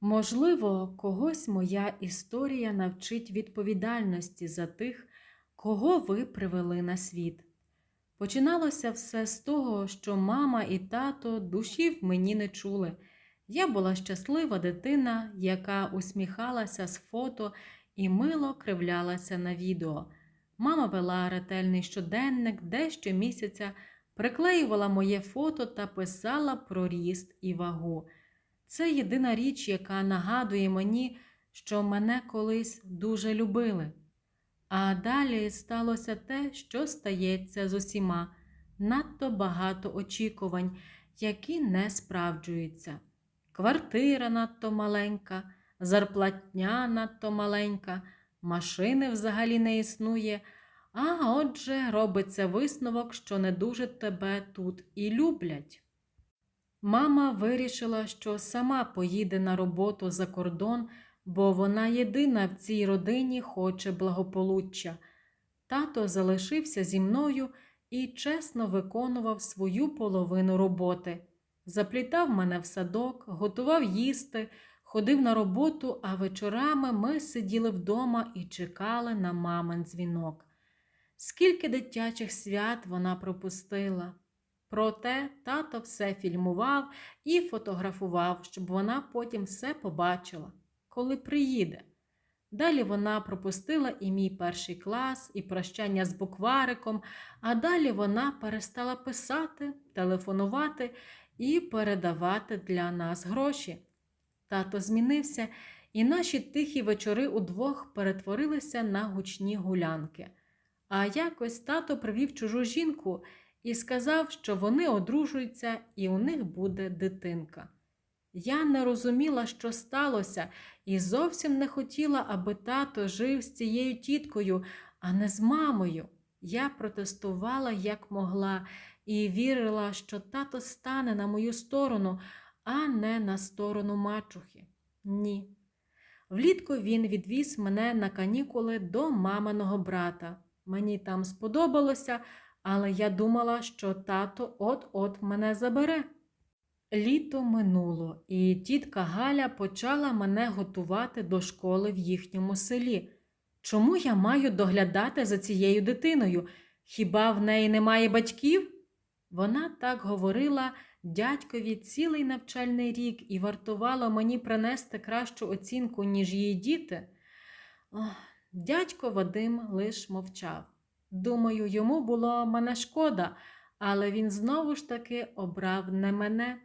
Можливо, когось моя історія навчить відповідальності за тих, кого ви привели на світ. Починалося все з того, що мама і тато душі мені не чули. Я була щаслива дитина, яка усміхалася з фото і мило кривлялася на відео. Мама вела ретельний щоденник, де щомісяця приклеювала моє фото та писала про ріст і вагу. Це єдина річ, яка нагадує мені, що мене колись дуже любили. А далі сталося те, що стається з усіма надто багато очікувань, які не справджуються. Квартира надто маленька, зарплатня надто маленька, машини взагалі не існує. А отже, робиться висновок, що не дуже тебе тут і люблять. Мама вирішила, що сама поїде на роботу за кордон, бо вона єдина в цій родині хоче благополуччя. Тато залишився зі мною і чесно виконував свою половину роботи. Заплітав мене в садок, готував їсти, ходив на роботу, а вечорами ми сиділи вдома і чекали на мамин дзвінок. Скільки дитячих свят вона пропустила. Проте тато все фільмував і фотографував, щоб вона потім все побачила, коли приїде. Далі вона пропустила і мій перший клас, і прощання з буквариком, а далі вона перестала писати, телефонувати і передавати для нас гроші. Тато змінився, і наші тихі вечори удвох перетворилися на гучні гулянки. А якось тато привів чужу жінку і сказав, що вони одружуються і у них буде дитинка. Я не розуміла, що сталося, і зовсім не хотіла, аби тато жив з цією тіткою, а не з мамою. Я протестувала як могла і вірила, що тато стане на мою сторону, а не на сторону мачухи. Ні. Влітку він відвіз мене на канікули до маминого брата. Мені там сподобалося, але я думала, що тато от-от мене забере. Літо минуло, і тітка Галя почала мене готувати до школи в їхньому селі. Чому я маю доглядати за цією дитиною? Хіба в неї немає батьків? Вона так говорила дядькові цілий навчальний рік і вартувала мені принести кращу оцінку, ніж її діти. Ох, дядько Вадим лиш мовчав. Думаю, йому було мене шкода, але він знову ж таки обрав не мене.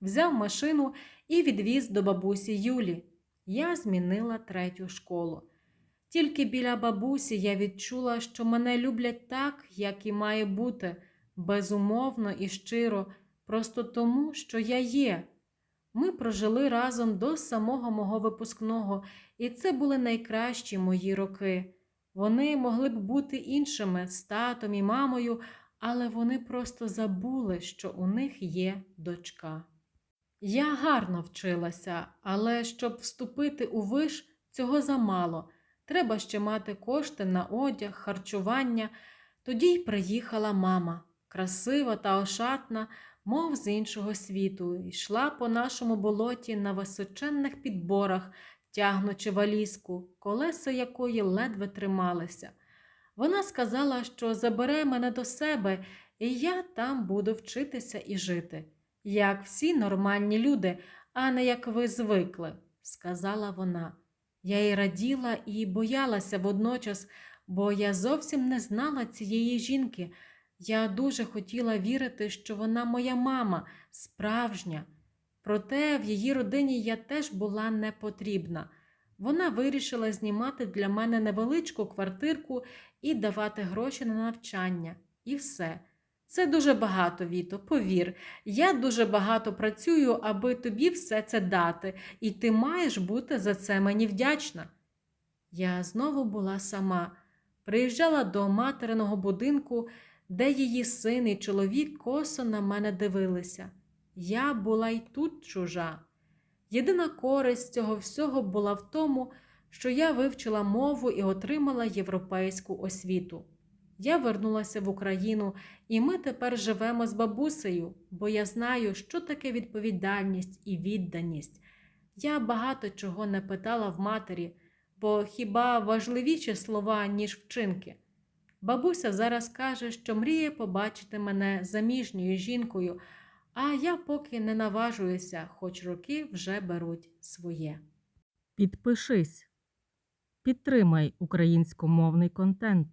Взяв машину і відвіз до бабусі Юлі. Я змінила третю школу. Тільки біля бабусі я відчула, що мене люблять так, як і має бути, безумовно і щиро, просто тому, що я є. Ми прожили разом до самого мого випускного, і це були найкращі мої роки. Вони могли б бути іншими з татом і мамою, але вони просто забули, що у них є дочка. Я гарно вчилася, але щоб вступити у виш, цього замало. Треба ще мати кошти на одяг, харчування. Тоді й приїхала мама, красива та ошатна, мов з іншого світу, йшла по нашому болоті на височенних підборах, тягнучи валізку, колеса якої ледве трималися. Вона сказала, що забере мене до себе, і я там буду вчитися і жити, як всі нормальні люди, а не як ви звикли, сказала вона. Я й раділа і боялася водночас, бо я зовсім не знала цієї жінки. Я дуже хотіла вірити, що вона моя мама, справжня. Проте в її родині я теж була не потрібна. Вона вирішила знімати для мене невеличку квартирку і давати гроші на навчання. І все. Це дуже багато, Віто, повір. Я дуже багато працюю, аби тобі все це дати, і ти маєш бути за це мені вдячна. Я знову була сама, приїжджала до материного будинку, де її син і чоловік косо на мене дивилися. Я була й тут чужа. Єдина користь цього всього була в тому, що я вивчила мову і отримала європейську освіту. Я вернулася в Україну, і ми тепер живемо з бабусею, бо я знаю, що таке відповідальність і відданість. Я багато чого не питала в матері, бо хіба важливіші слова, ніж вчинки. Бабуся зараз каже, що мріє побачити мене заміжньою жінкою, а я поки не наважуюся, хоч роки вже беруть своє. Підпишись. Підтримай українськомовний контент.